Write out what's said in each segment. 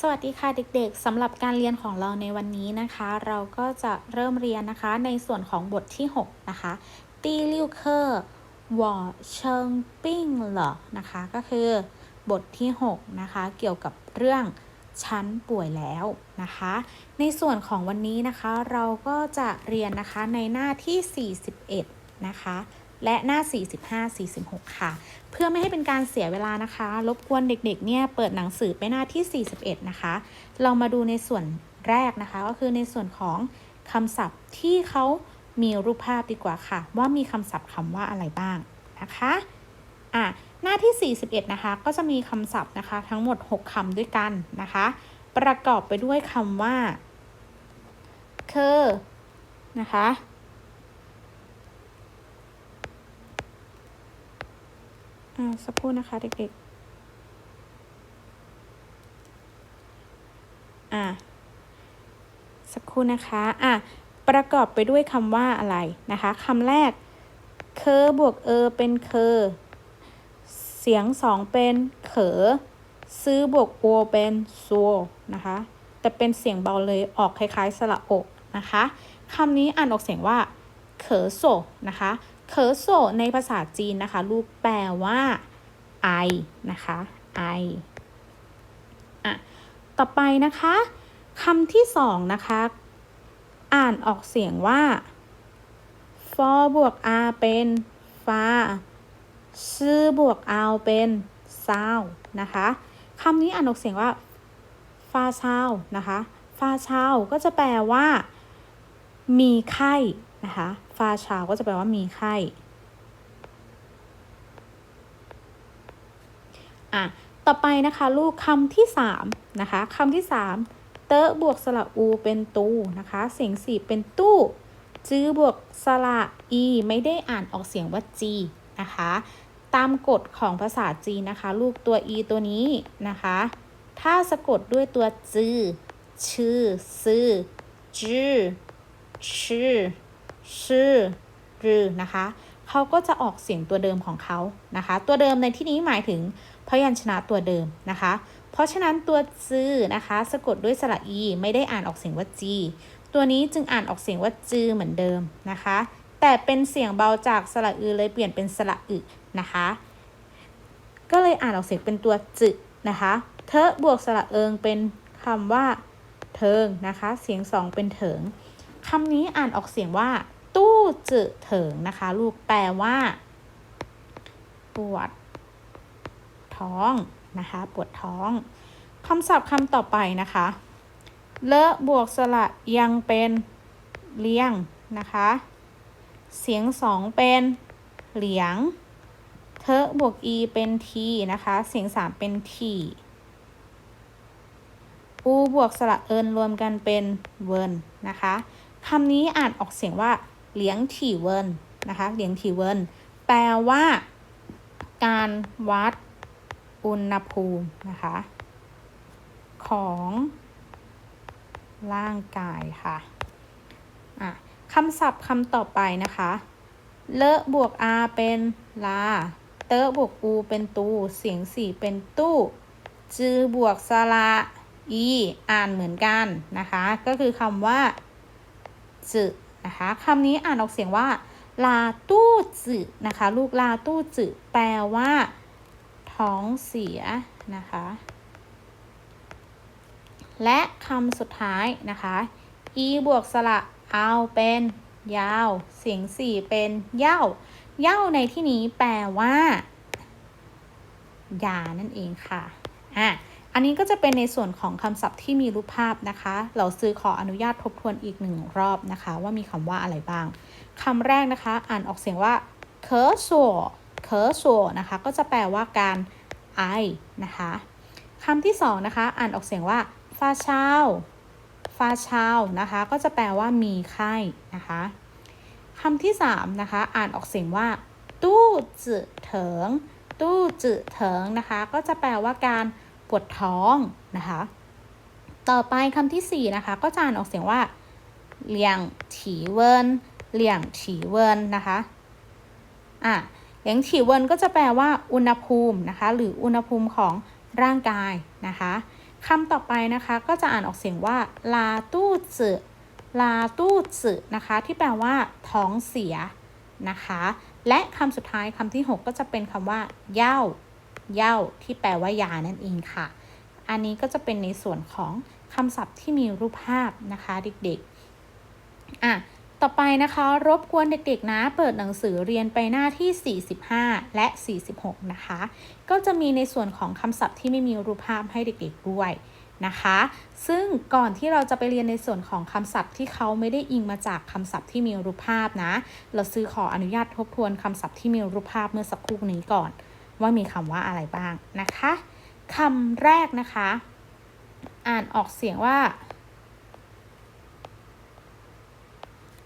สวัสดีค่ะเด็กๆสำหรับการเรียนของเราในวันนี้นะคะ เราก็จะเริ่มเรียนนะคะในส่วนของบทที่ 6 นะคะตีลิวเคอร์วอเชิงปิ้งเหรอนะคะ ก็คือบทที่ 6 นะคะ เกี่ยวกับเรื่องฉันป่วยแล้วนะคะ ในส่วนของวันนี้นะคะ เราก็จะเรียนนะคะในหน้าที่ 41 นะคะ และหน้า 45-46 ค่ะ เพื่อไม่ให้เป็นการเสียเวลานะคะ รบกวนเด็กๆ เนี่ย เปิดหนังสือไปหน้าที่ 41 นะคะ เรามาดูในส่วนแรกนะคะ ก็คือในส่วนของคำศัพท์ที่เขามีรูปภาพดีกว่าค่ะ ว่ามีคำศัพท์คำว่าอะไรบ้างนะคะ อะ หน้าที่ 41 นะคะ ก็จะมีคำศัพท์นะคะ ทั้งหมด 6คำด้วยกันนะคะ ประกอบไปด้วยคำว่า เคอนะคะ อ่าสักครู่นะคะ เด็กๆ อ่าสักครู่นะคะ อะ ประกอบไปด้วยคำว่าอะไรนะคะคำแรก เคอบวกเออเป็นเคอ เสียงสองเป็นเขอ ซื้อบวกโอเป็นซัวนะคะ แต่เป็นเสียงเบาเลยออกคล้ายๆ สระอกนะคะคำนี้อ่านออกเสียงว่า เขอโซนะคะ เคอโซในภาษาจีนนะคะ ลูกแปลว่าไอนะคะไออะต่อไปนะคะคำที่สองนะคะ อ่านออกเสียงว่าฟอบวกอาเป็นฟ้าซื่อบวกเอาเป็นซาวนะคะคำนี้อ่านออกเสียงว่าฟาซาวนะคะฟาชาวก็จะแปลว่า มีไข้นะคะ ฟาชาก็จะแปลว่ามีไข้อะต่อไปนะคะลูกคำที่สามนะคะคำที่สามเตอะบวกสระอูเป็นตูนะคะ เสียงสี่เป็นตู้จื้อบวกสระอีไม่ได้อ่านออกเสียงว่าจีนะคะ ตามกฎของภาษาจีนนะคะ ลูกตัวอีตัวนี้นะคะ ถ้าสะกดด้วยตัวจื้อชื่อซื่อจื้อชื่อ ชื่อรือนะคะเขาก็จะออกเสียงตัวเดิมของเขานะคะ ตัวเดิมในที่นี้หมายถึงพยัญชนะตัวเดิมนะคะ เพราะฉะนั้นตัวจือนะคะ สะกดด้วยสระอีไม่ได้อ่านออกเสียงว่าจี ตัวนี้จึงอ่านออกเสียงว่าจือเหมือนเดิมนะคะ แต่เป็นเสียงเบาจากสระอือเลยเปลี่ยนเป็นสระอึนะคะ ก็เลยอ่านออกเสียงเป็นตัวจึนะคะเทอะบวกสระเอิงเป็นคำว่าเทิงนะคะ เสียงสองเป็นเถิงคำนี้อ่านออกเสียงว่า จืเถิงนะคะ ลูกแปลว่า ปวด ท้องนะคะ ปวดท้องคำศัพท์คำต่อไปนะคะ เลอะบวกสระยังเป็นเลี้ยงนะคะ เสียงสองเป็นเหลียง เทอะบวกอีเป็นทีนะคะ เสียงสามเป็นทีอูบวกสระเอินรวมกันเป็นเวิร์นนะคะคำนี้อ่านออกเสียงว่า เลี้ยงถี่เวิร์นนะคะเลี้ยงถี่เวิร์นแปลว่า การวัดอุณหภูมินะคะ ของร่างกายค่ะอะคำศัพท์คำต่อไปนะคะ เลอะบวกอาเป็นลา เตอะบวกอูเป็นตู เสียงสี่เป็นตู้ จือบวกสระอี อ่านเหมือนกันนะคะ ก็คือคำว่า จื นะคะคำนี้อ่านออกเสียงว่าลาตู้จืนะคะ ลูกลาตู้จืแปลว่า ท้องเสียนะคะ และคำสุดท้ายนะคะ e บวกสระเอาเป็น ยาว เสียงสี่เป็นเย่าเย่าในที่นี้แปลว่า ยานั่นเองค่ะอะ อันนี้ก็จะเป็นในส่วนของคำศัพท์ที่มีรูปภาพนะคะ เราซื้อขออนุญาตทบทวนอีกหนึ่งรอบนะคะ ว่ามีคำว่าอะไรบ้างคำแรกนะคะ อ่านออกเสียงว่าเคอสัวเคอสัวนะคะ ก็จะแปลว่าการไอนะคะคำที่สองนะคะ อ่านออกเสียงว่าฟาชาวฟาชาวนะคะ ก็จะแปลว่ามีไข้นะคะคำที่สามนะคะ อ่านออกเสียงว่า ตู้จืเถิง ตู้จืเถิงนะคะ ก็จะแปลว่าการ ปวดท้องนะคะ ต่อไปคำที่สี่นะคะ ก็จะอ่านออกเสียงว่าเลี่ยงถีเวินเลี่ยงถีเวินนะคะอะเลี่ยงถีเวินก็จะแปลว่าอุณหภูมินะคะ หรืออุณหภูมิของร่างกายนะคะคำต่อไปนะคะก็จะอ่านออกเสียงว่าลาตู้จืลาตู้จืนะคะ ที่แปลว่า ท้องเสียนะคะ และคำสุดท้ายคำที่ 6 ก็จะเป็นคำว่า เย่า เย่าที่แปลว่ายานั่นเองค่ะ อันนี้ก็จะเป็นในส่วนของคำศัพท์ที่มีรูปภาพนะคะเด็กๆ อะ ต่อไปนะคะ รบกวนเด็กๆนะ เปิดหนังสือเรียนไปหน้าที่ 45 และ 46 นะคะ ก็จะมีในส่วนของคำศัพท์ที่ไม่มีรูปภาพให้เด็กๆด้วยนะคะ ซึ่งก่อนที่เราจะไปเรียนในส่วนของคำศัพท์ที่เขาไม่ได้อิงมาจากคำศัพท์ที่มีรูปภาพนะ เราซื้อขออนุญาตทบทวนคำศัพท์ที่มีรูปภาพเมื่อสักครู่นี้ก่อน ว่ามีคำว่าอะไรบ้างนะคะคำแรกนะคะ อ่านออกเสียงว่า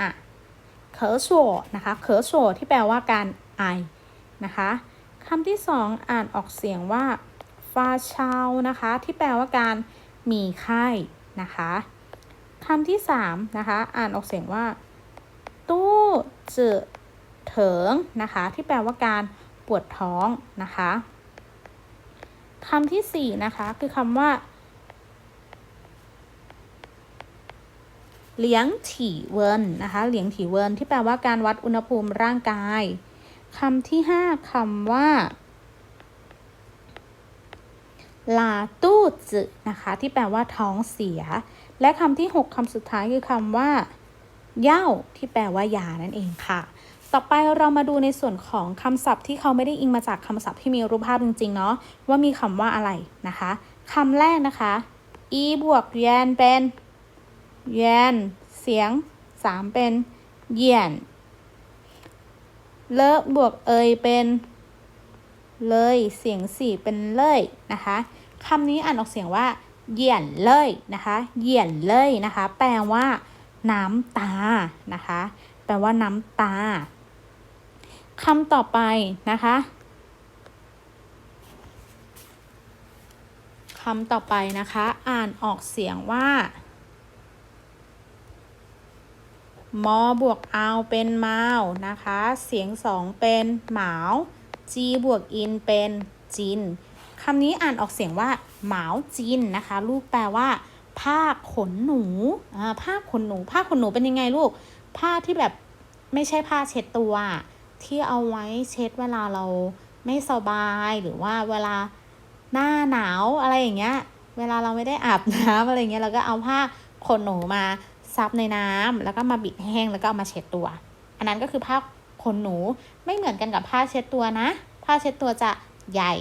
อะเคอชัวนะคะเคอชัวที่แปลว่าการไอนะคะคำที่สองอ่านออกเสียงว่าฟาชาวนะคะ ที่แปลว่าการมีไข้นะคะคำที่สามนะคะ อ่านออกเสียงว่าตู้จืเถิงนะคะ ที่แปลว่าการ ปวดท้องนะคะคำที่สี่นะคะคือคำว่าเลี้ยงถี่เวินนะคะเลี้ยงถี่เวินที่แปลว่าการวัดอุณหภูมิร่างกายคำที่ห้าคำว่าลาตู้จืนะคะที่แปลว่าท้องเสีย และคำที่ 6คำสุดท้ายคือคำว่า เย่าที่แปลว่ายานั่นเองค่ะ ต่อไปเรามาดูในส่วนของคำศัพท์ที่เขาไม่ได้อิงมาจากคำศัพท์ที่มีรูปภาพจริงๆเนาะว่ามีคำว่าอะไรนะคะคำแรกนะคะ e บวกแยนเป็นแยนเสียง3เป็นเยียนเลอะบวกเอยเป็นเลยเสียงสี่เป็นเลยนะคะคำนี้อ่านออกเสียงว่าเยียนเลยนะคะเยียนเลยนะคะ แปลว่า น้ำตานะคะ แปลว่าน้ำตา คำต่อไปนะคะคำต่อไปนะคะ อ่านออกเสียงว่ามอบวกเอาเป็นเมานะคะ เสียงสองเป็นหมาจีบวกอินเป็นจินคำนี้อ่านออกเสียงว่า หมาจินนะคะ ลูกแปลว่า ผ้าขนหนูอ่าผ้าขนหนู ผ้าขนหนูเป็นยังไงลูก ผ้าที่แบบไม่ใช่ผ้าเช็ดตัว ที่เอาไว้เช็ดเวลาเราไม่สบายหรือว่าเวลาหน้าหนาวอะไรอย่างเงี้ย เวลาเราไม่ได้อาบน้ำอะไรเงี้ยเราก็เอาผ้าขนหนูมาซับในน้ำแล้วก็มาบิดแห้งแล้วก็เอามาเช็ดตัว อันนั้นก็คือผ้าขนหนูไม่เหมือนกันกับผ้าเช็ดตัวนะ ผ้าเช็ดตัวจะใหญ่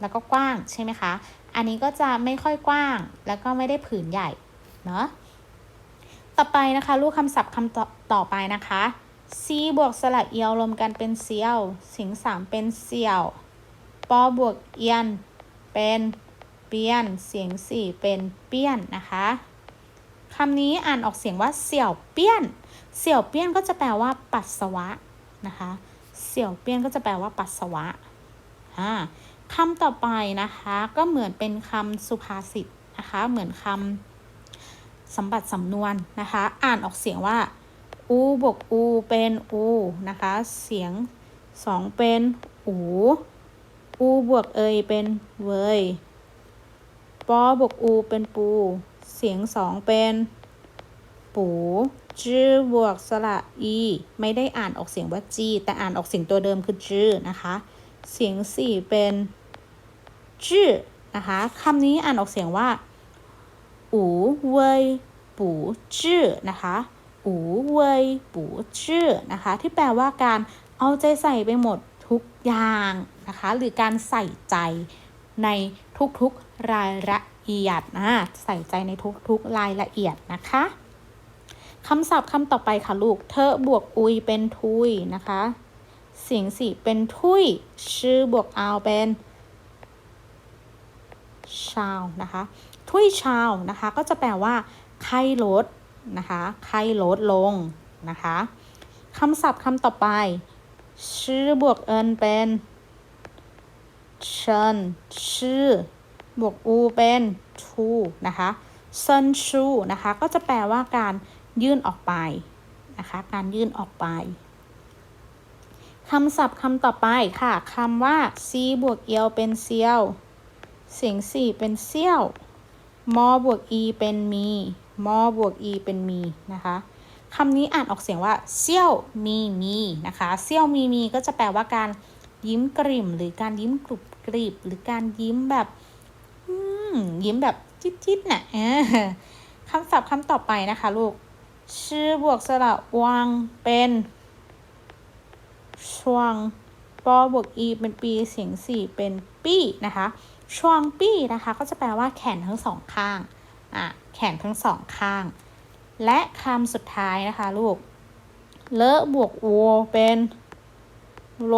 แล้วก็กว้างใช่ไหมคะ อันนี้ก็จะไม่ค่อยกว้างแล้วก็ไม่ได้ผืนใหญ่เนาะต่อไปนะคะ ลูกคำศัพท์คำต่อไปนะคะ ซีบวกสระเอียวรวมกันเป็นเซียว สิงสามเป็นเซียว ปอบวกเอียน เป็นเปียน เสียงสี่เป็นเปี้ยนนะคะคำนี้อ่านออกเสียงว่าเสี่ยวเปี้ยน เสี่ยวเปี้ยนก็จะแปลว่าปัสสาวะนะคะ เสี่ยวเปี้ยนก็จะแปลว่าปัสสาวะอ่าคำต่อไปนะคะก็เหมือนเป็นคำสุภาษิตนะคะ เหมือนคำสมบัติสำนวนนะคะ อ่านออกเสียงว่า อูบวกอูเป็นอูนะคะ เสียงสองเป็นอูอูบวกเอยเป็นเวยปอบวกอูเป็นปู เสียงสองเป็นปูจื้อบวกสระอี ไม่ได้อ่านออกเสียงว่าจีแต่อ่านออกเสียงตัวเดิมคือจื้อนะคะ เสียงสี่เป็นจื้อนะคะคำนี้อ่านออกเสียงว่าอูเวยปูจื้อนะคะ อูเวยปูจื้อนะคะ ที่แปลว่าการเอาใจใส่ไปหมดทุกอย่างนะคะ หรือการใส่ใจในทุกๆรายละเอียดนะใส่ใจในทุกๆรายละเอียดนะคะคำศัพท์คำต่อไปค่ะลูก เธอบวกอุยเป็นทุยนะคะ เสียงสี่เป็นทุย ชื่อบวกเอาเป็น ชาวนะคะ ทุยชาวนะคะ ก็จะแปลว่า ไข้ลด นะคะไข้ลดลงนะคะคำศัพท์คำต่อไป ชื่อบวกเอินเป็นเชิญชื่อบวกอูเป็นชูนะคะเซินชูนะคะก็จะแปลว่าการยื่นออกไปนะคะการยื่นออกไปคำศัพท์คำต่อไปค่ะคำว่าซีบวกเอียวเป็นเซียว เสียงสี่เป็นเซี่ยวมอบวก e เป็นมี มอบวก e เป็นมีนะคะคำนี้อ่านออกเสียงว่าเซี่ยวมีมีนะคะเซี่ยวมีมีก็จะแปลว่าการยิ้มกริ่ม หรือการยิ้มกรุบกริบ หรือการยิ้มแบบยิ้มแบบจิ๊ดๆน่ะเออคำศัพท์คำต่อไปนะคะลูกชื่อบวกสระวางเป็นช่วงปอบวก e เป็นปีเสียงสี่เป็นปี้นะคะช่วงปี้นะคะ ก็จะแปลว่าแขนทั้งสองข้าง อะแขนทั้งสองข้าง และคำสุดท้ายนะคะลูก เลอะบวกวัวเป็นโล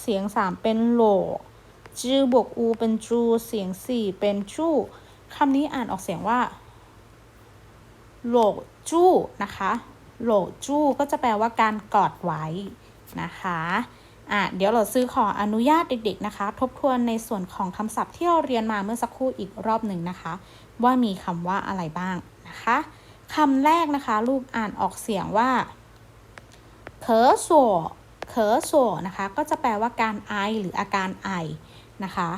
เสียงสามเป็นโหลจือบวกอูเป็นจู เสียงสี่เป็นจู้คำนี้อ่านออกเสียงว่าโหลจู้นะคะโหลจู้ก็จะแปลว่าการกอดไว้นะคะอะเดี๋ยวเราซื้อขออนุญาตเด็กๆนะคะ ทบทวนในส่วนของคำศัพท์ที่เราเรียนมาเมื่อสักครู่อีกรอบหนึ่งนะคะ ว่ามีคำว่าอะไรบ้างนะคะคำแรกนะคะ ลูกอ่านออกเสียงว่าเคอโซเคอโซนะคะ ก็จะแปลว่าการไอหรืออาการไอนะคะ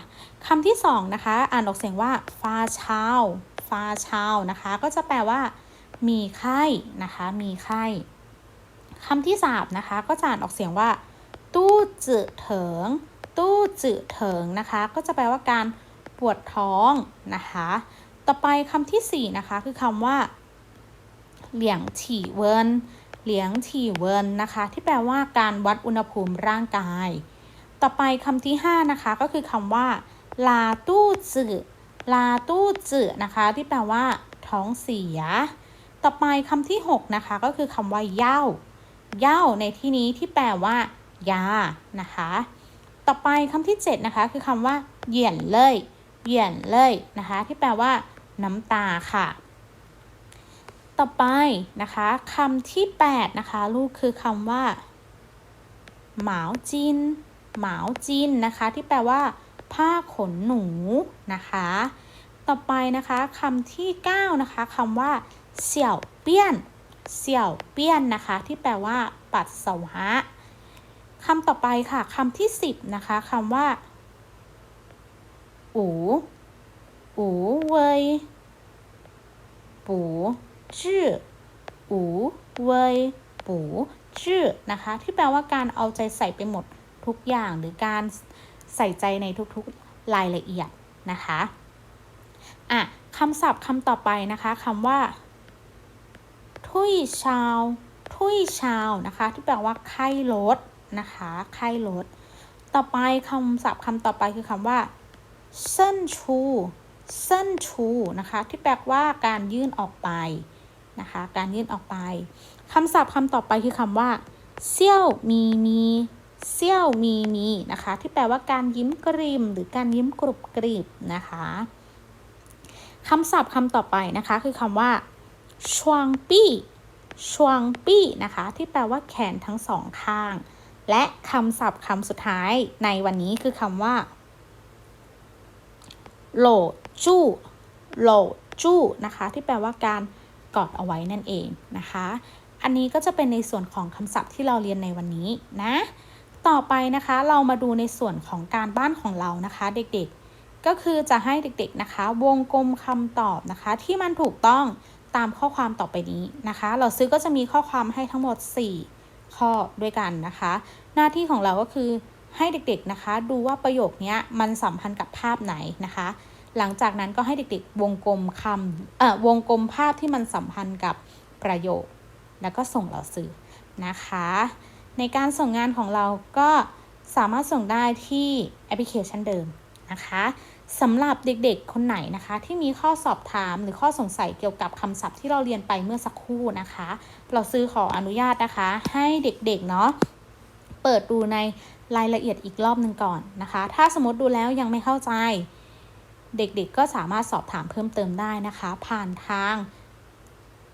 คำที่สองนะคะ อ่านออกเสียงว่าฟาชาวฟาชาวนะคะ ก็จะแปลว่า มีไข้นะคะ มีไข้คำที่สามนะคะ ก็จะอ่านออกเสียงว่า ตู้จืเถิง ตู้จืเถิงนะคะ ก็จะแปลว่าการปวดท้องนะคะ ต่อไปคำที่สี่นะคะ คือคำว่าเหลียงถี่เวินเหลียงถี่เวินนะคะ ที่แปลว่าการวัดอุณหภูมิร่างกาย ต่อไปคำที่ห้านะคะ ก็คือคำว่า ลาตู้จือลาตู้จือนะคะ ที่แปลว่า ท้องเสีย ต่อไปคำที่หกนะคะ ก็คือคำว่าเย่าเย่าในที่นี้ที่แปลว่า ยา นะคะ ต่อไปคำที่ 7 นะคะ คือคำว่า เหยียนเลยเหยียนเลยนะคะ ที่แปลว่า น้ำตาค่ะ ต่อไปนะคะคำที่ 8 นะคะ ลูกคือคำว่าหมาจินหมาจินนะคะ ที่แปลว่า ผ้าขนหนูนะคะ ต่อไปนะคะคำที่ 9 นะคะคำว่าเสี่ยวเปี้ยนเสี่ยวเปี้ยนนะคะ ที่แปลว่า ปัสสาวะคำต่อไปค่ะคำที่สิบนะคะคำว่าอู อูเวยปูจื้ออูเวยปูจื้อนะคะ ที่แปลว่าการเอาใจใส่ไปหมดทุกอย่างหรือการใส่ใจในทุกๆรายละเอียดนะคะอะคำศัพท์คำต่อไปนะคะคำว่า ทุยชาว ทุยชาวนะคะ ที่แปลว่าไข้ลดนะคะไข้ลดต่อไปคำศัพท์คำต่อไปคือคำว่าเส้นชู เส้นชูนะคะที่แปลว่าการยื่นออกไปนะคะการยื่นออกไปคำศัพท์คำต่อไปคือคำว่าเซี่ยวมีมีเซี่ยวมีมีนะคะที่แปลว่าการยิ้มกริมหรือการยิ้มกรุบกริบนะคะคำศัพท์คำต่อไปนะคะคือคำว่าชวงปี้ชวงปี้นะคะที่แปลว่าแขนทั้งสองข้าง และคำศัพท์คำสุดท้ายในวันนี้คือคำว่าโหล จู้โหลจู้นะคะ ที่แปลว่าการกอดเอาไว้นั่นเองนะคะ อันนี้ก็จะเป็นในส่วนของคำศัพท์ที่เราเรียนในวันนี้นะ ต่อไปนะคะเรามาดูในส่วนของการบ้านของเรานะคะ เด็กๆ ก็คือจะให้เด็กๆนะคะ วงกลมคำตอบนะคะ ที่มันถูกต้องตามข้อความต่อไปนี้นะคะ เราซื้อก็จะมีข้อความให้ทั้งหมด 4 ข้อด้วยกันนะคะ หน้าที่ของเราก็คือให้เด็กๆนะคะ ดูว่าประโยคนี้มันสัมพันธ์กับภาพไหนนะคะ หลังจากนั้นก็ให้เด็กๆ วงกลมคำเอ่อวงกลมภาพที่มันสัมพันธ์กับประโยค แล้วก็ส่งเราซื้อนะคะ ในการส่งงานของเราก็สามารถส่งได้ที่แอปพลิเคชันเดิมนะคะสำหรับเด็กๆ คนไหนนะคะ ที่มีข้อสอบถามหรือข้อสงสัยเกี่ยวกับคำศัพท์ที่เราเรียนไปเมื่อสักครู่นะคะ เราซื้อขออนุญาตนะคะ ให้เด็กๆเนาะเปิดดูในรายละเอียดอีกรอบหนึ่งก่อนนะคะ ถ้าสมมติดูแล้วยังไม่เข้าใจ เด็กๆก็สามารถสอบถามเพิ่มเติมได้นะคะ ผ่านทาง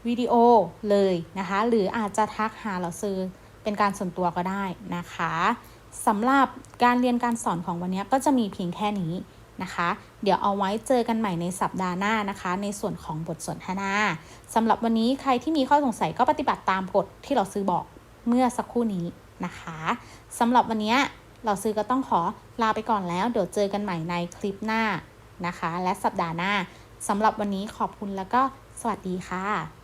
วิดีโอเลยนะคะ หรืออาจจะทักหาเราซื้อเป็นการส่วนตัวก็ได้นะคะสำหรับการเรียนการสอนของวันนี้ก็จะมีเพียงแค่นี้นะคะ เดี๋ยวเอาไว้เจอกันใหม่ในสัปดาห์หน้านะคะ ในส่วนของบทสนทนาสำหรับวันนี้ใครที่มีข้อสงสัยก็ปฏิบัติตามกฎที่เราซื้อบอกเมื่อสักครู่นี้นะคะสำหรับวันนี้เราซื้อก็ต้องขอลาไปก่อนแล้ว เดี๋ยวเจอกันใหม่ในคลิปหน้า นะคะ และสัปดาห์หน้าสำหรับวันนี้ขอบคุณแล้วก็สวัสดีค่ะ